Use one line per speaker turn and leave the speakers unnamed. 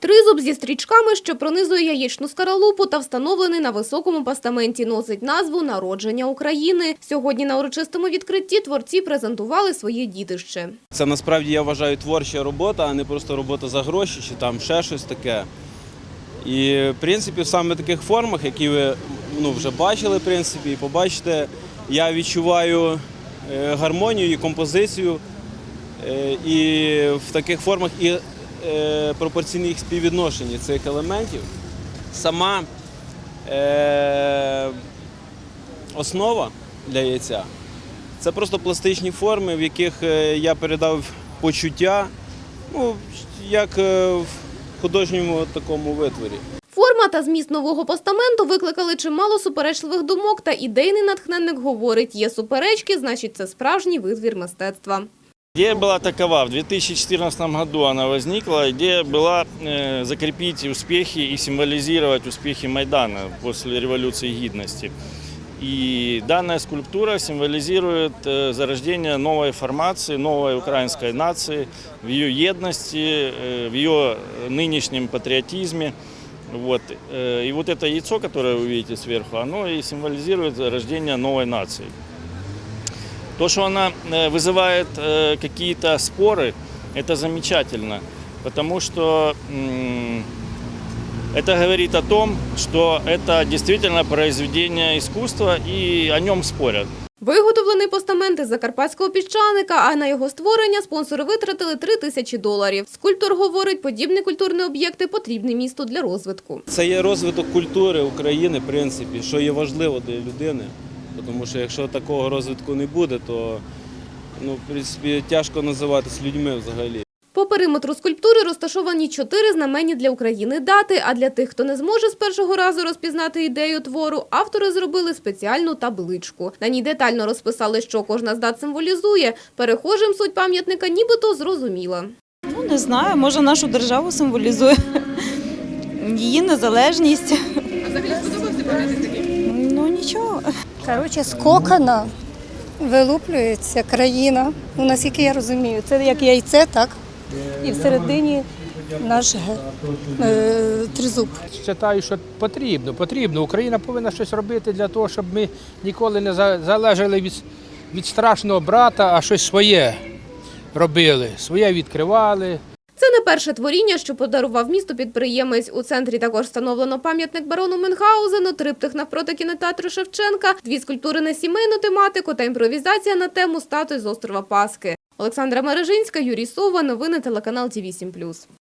Тризуб зі стрічками, що пронизує яєчну скаралупу та встановлений на високому постаменті, носить назву «Народження України». Сьогодні на урочистому відкритті творці презентували своє дідище.
Це насправді я вважаю творча робота, а не просто робота за гроші чи там ще щось таке. І в принципі, саме в таких формах, які ви ну, вже бачили, в принципі, і побачите, я відчуваю е, гармонію і композицію. Е, І в таких формах і пропорційне їх співвідношення цих елементів. Сама е, основа для яйця це просто пластичні форми, в яких е, я передав почуття, ну, як е, в художньому такому витворі.
Форма та зміст нового постаменту викликали чимало суперечливих думок, та ідейний натхненник говорить, є суперечки, значить це справжній витвір мистецтва.
Идея была такова. В 2014 году она возникла. Идея была э, закрепить успехи и символизировать успехи Майдана после революции гидности. И данная скульптура символизирует э, зарождение новой формации, новой украинской нации, в ее едности, э, в ее нынешнем патриотизме. Вот. э, И вот это яйцо, которое вы видите сверху, оно и символизирует рождение новой нации. То, что она э, вызывает э, какие-то споры, это замечательно, потому что м, это говорит о том, что это действительно произведение искусства и о нем спорят.
Виготовлений постамент із закарпатського піщаника, а на його створення спонсори витратили 3 тисячі доларів. Скульптор говорить, подібні культурні об'єкти потрібні місту для розвитку.
Це є розвиток культури України, в принципі, що є важливо для людини. Тому що якщо такого розвитку не буде, то ну, в принципі, тяжко називатись людьми взагалі.
По периметру скульптури розташовані чотири знаменні для України дати, а для тих, хто не зможе з першого разу розпізнати ідею твору, автори зробили спеціальну табличку. На ній детально розписали, що кожна з дат символізує. Перехожим суть пам'ятника нібито зрозуміла.
Ну, не знаю, може нашу державу символізує. Її незалежність. А взагалі сподобався такий?
Коротше, з кокона вилуплюється країна. Ну, наскільки я розумію, це як яйце, так? І всередині наш е, тризуб.
Вважаю, що потрібно, потрібно. Україна повинна щось робити для того, щоб ми ніколи не залежали від, від страшного брата, а щось своє робили, своє відкривали.
Не перше творіння, що подарував місту підприємець. У центрі також встановлено пам'ятник барону Мюнхгаузену, триптих навпроти кінотеатру Шевченка, дві скульптури на сімейну тематику та імпровізація на тему статуй з острова Паски. Олександра Мережинська, Юрій Сова. Новини телеканал Ті 8